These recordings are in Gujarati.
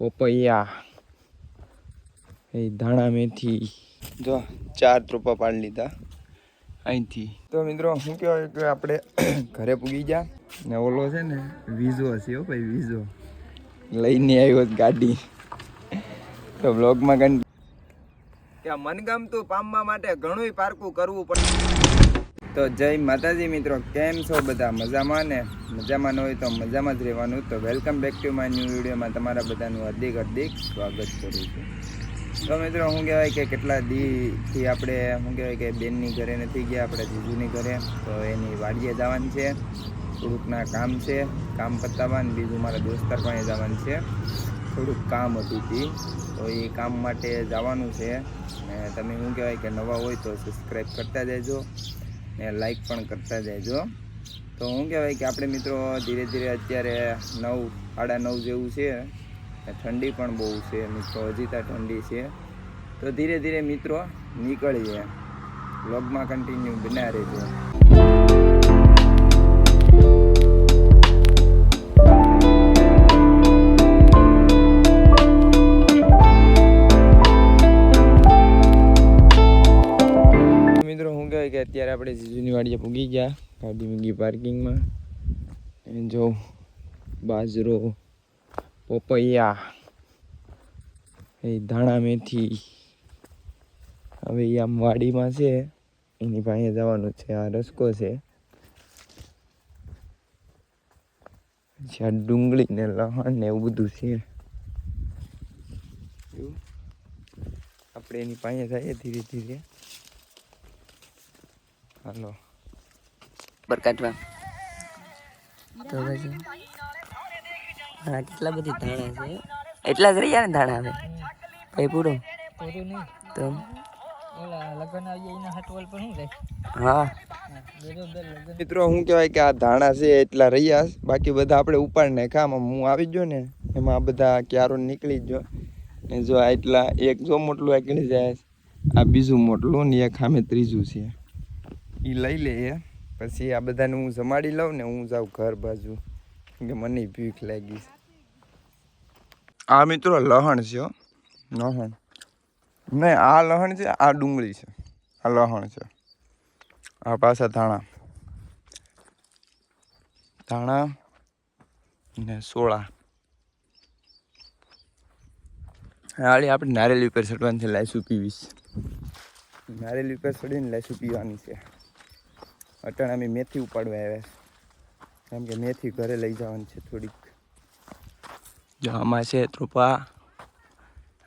પોપૈયા. એ ધાણા મેથી. જો ચાર ત્રોપા પાડી લીધા. અહીંથી. તો મિત્રો શું કહેવાય કે આપણે ઘરે પૂગી ગયા ને ઓલો છે ને વીઝો હશે હો ભાઈ વીઝો. લઈને આવ્યો ગાડી. તો બ્લોગમાં કંઈ ત્યાં મનગમતું પામવા માટે ઘણું પારકું કરવું પડે. તો જય માતાજી મિત્રો, કેમ છો બધા? મજામાં ને? મજામાં ન હોય તો મજામાં જ રહેવાનું. તો welcome back to my new વિડીયોમાં તમારા બધાનું હાર્દિક હાર્દિક સ્વાગત કરું છું. તો મિત્રો, શું કહેવાય કે કેટલા દીથી આપણે, શું કહેવાય કે બેનની ઘરે નથી ગયા, આપણે જીજુની ઘરે. તો એની વાડીએ જવાનું છે. થોડુંકના કામ છે, કામ પતાવવાનું, બીજું મારા દોસ્તાર પાસે જવાનું છે. થોડુંક કામ હતું તી. તો એ કામ માટે જવાનું છે. ને તમે શું કહેવાય કે નવા હોય તો સબસ્ક્રાઈબ કરતા જજો. ને લાઈક પણ કરતા જજો તો શું કહેવાય કે આપણે મિત્રો ધીરે ધીરે અત્યારે નવ, સાડા નવ જેવું છે. ઠંડી પણ બહુ છે મિત્રો, હજી ત્યાં ઠંડી છે. તો ધીરે ધીરે મિત્રો નીકળીએ. વ્લોગમાં કન્ટિન્યુ બના રહેજો. અત્યારે આપણે જીજુની વાડીએ પૂગી ગયા, ગાડી મૂકી પાર્કિંગમાં. અને જો બાજરો, પોપૈયા, એ ધાણા મેથી, હવે એ આમ વાડીમાં છે, એની પાસે જવાનું છે, આ રસ્કો છે. પછી આ ડુંગળી ને લહણ ને એવું બધું છે. આપણે એની પાસે જઈએ ધીરે ધીરે. હાલો. બરકાટવા તો પછી હા કેટલા બધી ધાણા છે? એટલા જ રહ્યા ને ધાણા હવે? કઈ પૂરો. પૂરું નહીં. તો? ઓલા લગ્ન આવી એના હટવલ પર શું થાય હા. મિત્રો શું કહેવાય કે આ ધાણા છે એટલા રહ્યા. બાકી બધા આપણે ઉપાડ નાખ્યા આમાં હું આવી ગયો ને એમાં આ બધા ક્યારો નીકળી જ ગયો. ને જો આ એટલા એક જો મોટલું નીકળી જાય આ બીજું મોટલું ને એક સામે ત્રીજું છે. એ લઈ લઈએ પછી આ બધાને હું જમાડી લઉં ને હું જાઉં ઘર બાજુ કે મને ભીખ લાગી. આ મિત્રો લહણ છે હો. લહણ? નહીં આ લહણ છે આ ડુંગળી છે. આ લહણ છે. આ પાછા ધાણા. ધાણા ને સોળા. હાલી આપણે નારેલી ઉપર ચડવાની છે લાઈસું પીવીશ. નારેલી ઉપર ચડીને લાઈસું પીવાની છે. અટાણ અમે મેથી ઉપાડવા આવ્યા કેમ કે મેથી ઘરે લઈ જવાની છે થોડીક. જો આમાં છે ત્રુપા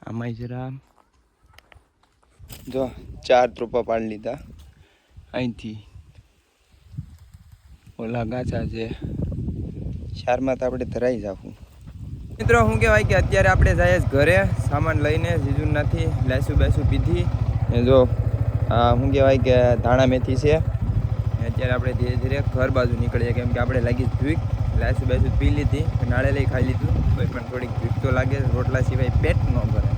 આમાં જરા જો ચાર ત્રુપા પાડી લીધા. અહીંથી. ઓલા ગાચા છે. ચારમાં તો આપણે ધરાઈ જવું મિત્રો, શું કહેવાય કે અત્યારે આપણે જઈએ ઘરે, સામાન લઈને, જીજુ નથી, લાસુ બેસું પીધી. ને જો શું કહેવાય કે, ધાણા મેથી છે. અત્યારે આપણે ધીરે ધીરે ઘર બાજુ નીકળીએ, કેમ કે આપણે લાગી ભીક લાસી બાસુ પી લીધી નાળે લઈ ખાઈ લીધું. કોઈ પણ થોડીક ભીક તો લાગે, રોટલા સિવાય પેટ ન ભરે.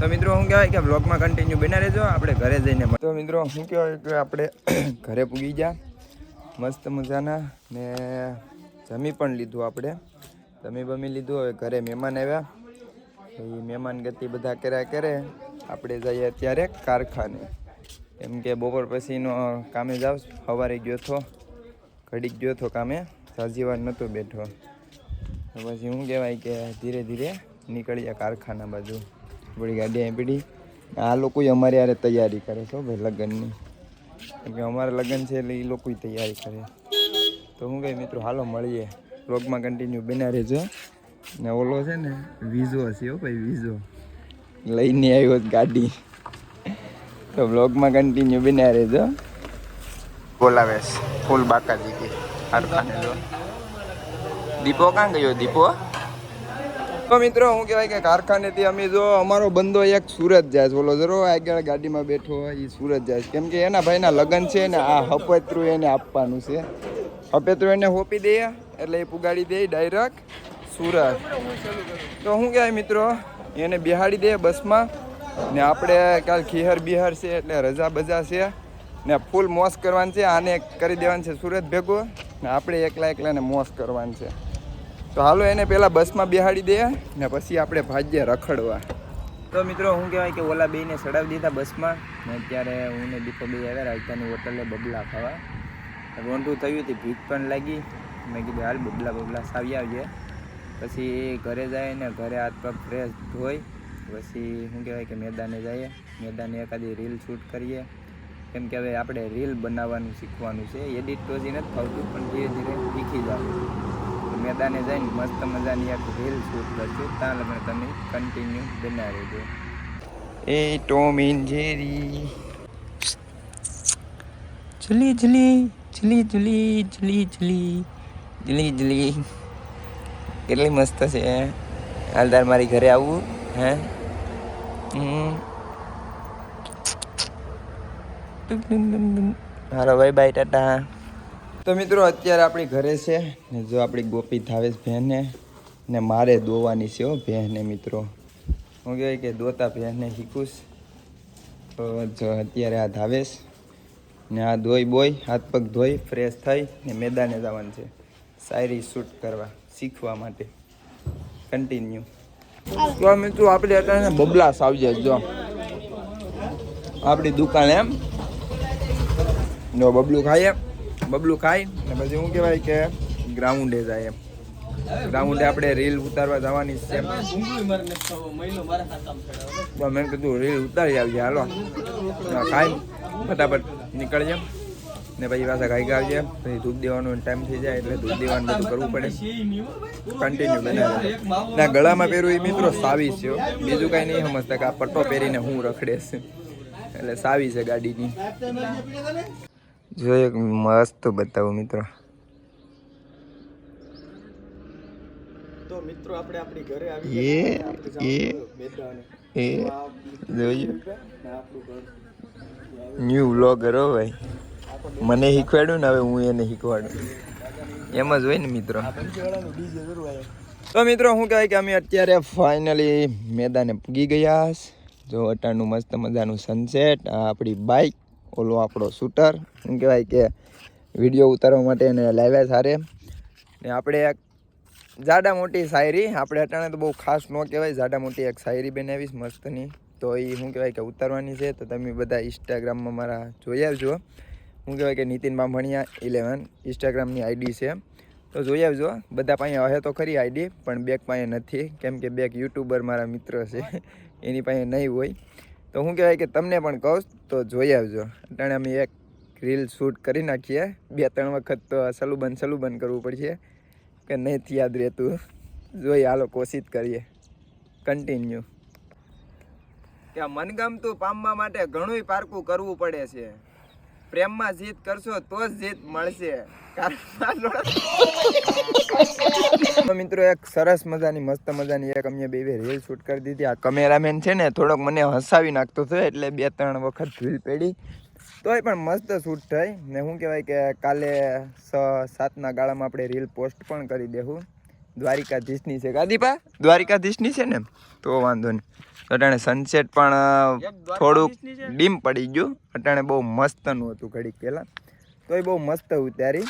તો મિત્રો, શું કહેવાય કે બ્લોગમાં કન્ટિન્યુ બના રહેજો, આપણે ઘરે જઈને. તો મિત્રો, શું કહેવાય કે આપણે ઘરે પૂગી ગયા, મસ્ત મજાના, ને જમી પણ લીધું આપણે. જમી બમી લીધું, હવે ઘરે મહેમાન આવ્યા. એ મહેમાન ગતિ બધા કર્યા કરે. આપણે જઈએ અત્યારે કારખાને. કેમ કે બપોર પછીનો કામે જાઉં સવારે ગયો હતો ઘડીક ગયો હતો કામે સાજી વાર નહોતો બેઠો. તો પછી શું કહેવાય કે ધીરે ધીરે નીકળીએ કારખાના બાજુ. બધી ગાડી પડી આ લોકો અમારી યારે તૈયારી કરે છે ભાઈ લગ્નની. કે અમારે લગ્ન છે એટલે એ લોકોય તૈયારી કરે. તો હું કહે મિત્રો, હાલો મળીએ. બ્લોગમાં કન્ટિન્યુ બના રહેજો. ને ઓલો છે ને, વીઝો હશે હો ભાઈ, વીઝો. લઈને આવ્યો ગાડી. તો બ્લોગમાં કન્ટિન્યુ બના રહેજો. બોલાવે છે. ફૂલ બાકાજી કે કારખાને જો. દીપો કાં ગયો? દીપો? તો મિત્રો હું કહેવાય કે કારખાનેથી અમે જો અમારો બંદો એક સુરત જાય છે. બોલો જરો આગળ ગાડીમાં બેઠો હોય એ સુરત જાય છે. કેમ કે એના ભાઈના લગ્ન છે ને આ હપેતરું એને આપવાનું છે. હપેતરું એને હોપી દઈએ એટલે એ પુગાડી દે ડાયરેક્ટ સુરત. તો શું કહેવાય મિત્રો એને બિહાડી દે બસમાં. ને આપણે કાલ ખીહર બિહાર છે એટલે રજા બજા છે. ને ફૂલ મોસ કરવાની છે, આને કરી દેવાનું છે સુરત ભેગો. ને આપણે એકલા એકલાને મોસ કરવાનું છે. તો હાલો એને પહેલાં બસમાં બેહાડી દે ને પછી આપણે ભાગ્ય રખડવા. તો મિત્રો હું કહેવાય કે ઓલા બેને ચડાવી દીધા બસમાં. ને અત્યારે હું ને દીપક બે આવ્યા રાજધાની હોટલે બબલા ખાવા. રોંઢું થયું હતી, ભીખ પણ લાગી. મેં કીધું, હાલ બબલા બબલા સાવી આવજે. પછી ઘરે જાય ને ઘરે હાથ પગ ફ્રેશ ધોઈ પછી શું કહેવાય કે મેદાને જઈએ, મેદાને એકાદી રીલ શૂટ કરીએ. કેમ કે હવે આપણે રીલ બનાવવાનું શીખવાનું છે. એડિટ તો હજી નથી ફાવતું પણ ધીરે ધીરે શીખી જાવ મેદાને જઈને મસ્ત મજાની એક રીલ શૂટ કરશું. ત્યાં લગ્ન તમે કન્ટિન્યુ બના રહેજો. એ ટોમ ઇન જેરી. જલી જલી જલી જલી જલી જલી જલી જલી કેટલી મસ્ત છે. હાલદાર મારી ઘરે આવવું હે? હમ હાલો બાય ટાટા. તો મિત્રો, અત્યારે આપણી ઘરે છે ને જો આપણી ગોપી ધાવેશ બહેને ને મારે દોવાની છે હો બહેને મિત્રો. હું કહેવાય કે દોતા બહેને શીખું તો જો અત્યારે આ ધાવેશ ને આ ધોઈ બોય હાથ પગ ધોઈ ફ્રેશ થઈ ને મેદાને જવાનું છે. શાયરી શૂટ કરવા, શીખવા માટે. કન્ટિન્યુ તો મિત્રો આપણે અત્યારે બબલા સાવજે જો. આપણી દુકાન એમ. જો, બબલું ખાઈએ. બબલું ખાઈ ને પછી શું કહેવાય કે ગ્રાઉન્ડે જાય એમ. ગ્રાઉન્ડે આપણે રીલ ઉતારવા જવાની છે મેં કીધું રીલ ઉતારી આવજે હાલો. ખાઈ. ફટાફટ નીકળજે. ને પછી પાછા ગાય. આવજે પછી દૂધ દેવાનો ટાઈમ થઈ જાય એટલે દૂધ દેવાનું બધું કરવું પડે. કન્ટિન્યુ બનાવે ના ગળામાં પહેરું એ મિત્રો સાવી છે બીજું કાંઈ નહીં સમજતા કે આ પટ્ટો પહેરીને હું રખડેશ એટલે સાવી છે ગાડીની. જો એક મસ્ત બતાવું મિત્રો. મિત્રો આપણે આપણી ઘરે આવી એ એ એ જોયું ન્યૂ વ્લોગર હો ભાઈ. મને શીખવાડ્યું ને હવે હું એને શીખવાડું. એમ જ હોય ને મિત્રો. તો મિત્રો શું કહેવાય કે અમે અત્યારે ફાઇનલી મેદાને પૂગી ગયા જો અટાણનું મસ્ત મજાનું સનસેટ આપણી બાઇક ઓલો આપણો શૂટર શું કહેવાય કે વીડિયો ઉતારવા માટે એને લાવ્યા સારે ને આપણે એક જાડા મોટી શાયરી, આપણે અટાણે તો બહુ ખાસ ન કહેવાય, જાડા મોટી એક શાયરી બનાવીશ મસ્તની. તો એ શું કહેવાય કે ઉતારવાની છે, તો તમે બધા ઇન્સ્ટાગ્રામમાં મારા જોઈ આવજો. શું કહેવાય કે નીતિન બામણિયા ઇલેવન ઇન્સ્ટાગ્રામની આઈડી છે. તો જોઈ આવજો બધા પાસે હશે તો ખરી આઈડી પણ બેક પાસે નથી. કેમ કે બેક યુટ્યુબર મારા મિત્ર છે. એની પાસે નહીં હોય. તો શું કહેવાય કે તમને પણ કહું, તો જોઈ આવજો. અટાણે અમે એક રીલ શૂટ કરી નાખીએ. બે, ત્રણ વખત તો સલુબન સલુબન કરવું પડશે. કે નહીંથી યાદ રહેતું. જોઈએ હાલો, કોશિશ કરીએ. કન્ટિન્યુ કે મનગમતું પામવા માટે ઘણું પારકું કરવું પડે છે. પ્રેમમાં જીત કરશો તો જ જીત મળશે. મિત્રો એક સરસ મજાની, મસ્ત મજાની એક અમે બે રીલ શૂટ કરી દીધી. આ કેમેરામેન છે ને, થોડોક મને હસાવી નાખતો થયો એટલે બે ત્રણ વખત રીલ પેડી. તોય પણ મસ્ત શૂટ થઈ. ને શું કહેવાય કે કાલે સાતના ગાળામાં આપણે રીલ પોસ્ટ પણ કરી દેવું દ્વારિકાધીશની છે. ગાદીપા દ્વારિકાધીશની છે ને? તો વાંધો નહીં. અટાણે સનસેટ પણ થોડુંક ડીમ પડી ગયું. અટાણે બહુ મસ્તનું હતું ઘડીક પહેલાં. તો એ બહુ મસ્ત ઉતારી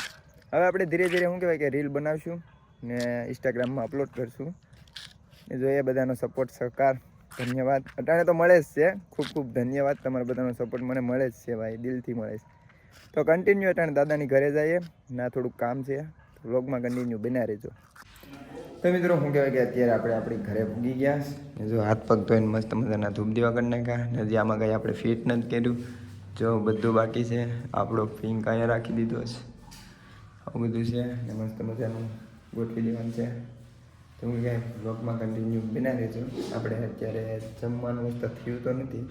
હવે આપણે ધીરે ધીરે શું કહેવાય કે રીલ બનાવશું ને ઇન્સ્ટાગ્રામમાં અપલોડ કરશું. એ જોઈએ બધાનો સપોર્ટ સહકાર ધન્યવાદ. અટાણે તો મળે જ છે. ખૂબ ખૂબ ધન્યવાદ. તમારા બધાનો સપોર્ટ મને મળે જ છે ભાઈ. દિલથી મળે છે. તો કન્ટિન્યુ અટાણે દાદાની ઘરે જઈએ. ના થોડુંક કામ છે. વ્લોગમાં કન્ટિન્યુ બના રહેજો. તો મિત્રો શું કહેવાય કે અત્યારે આપણે આપણી ઘરે ભૂગી ગયા. જો હાથ પગ ધોઈને મસ્ત મજાના ધૂપ દેવા કરી નાખ્યા. હજી આમાં કંઈ આપણે ફિટ નથી કર્યું. જો બધું બાકી છે. આપણો પિંક અહીંયા રાખી દીધો છે. આવું બધું છે ને મસ્ત મજાનું ગોઠવી દેવાનું છે. તો હું કહે બ્લોગમાં કન્ટિન્યુ બના દેજો આપણે અત્યારે જમવાનું મસ્ત થયું તો નથી,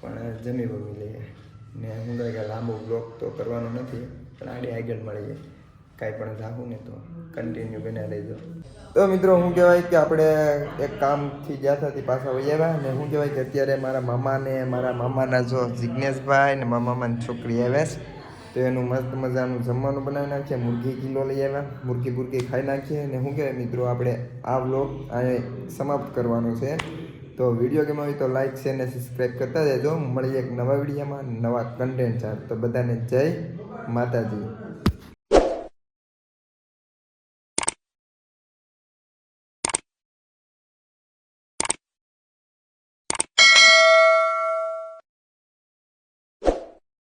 પણ જમી બમી લઈએ. ને હું કહે કે લાંબો બ્લોગ તો કરવાનો નથી, પણ આડી આગળ મળી જાય કાંઈ પણ જાવું ને તો કન્ટિન્યુ બના રહેજો. તો મિત્રો હું કહેવાય કે આપણે એક કામથી હતા પાછા વહી આવ્યા ને હું કહેવાય કે અત્યારે મારા મામાને, મારા મામાના જો જિજ્ઞેશભાઈ ને મારા મામાની છોકરી આવ્યા છે, તો એનું મસ્ત મજાનું જમવાનું બનાવી નાખીએ, મુરઘી કિલો લઈ આવ્યા, મુરઘી બુરઘી ખાઈ નાખીએ ને શું કહેવાય મિત્રો આપણે આ વ્લોગ સમાપ્ત કરવાનો છે. તો વીડિયો ગેમ હોય તો લાઈક શેર ને સબસ્ક્રાઈબ કરતા જજો મળીએ એક નવા વિડીયોમાં, નવા કન્ટેન્ટ સાથે. તો બધાને જય માતાજી.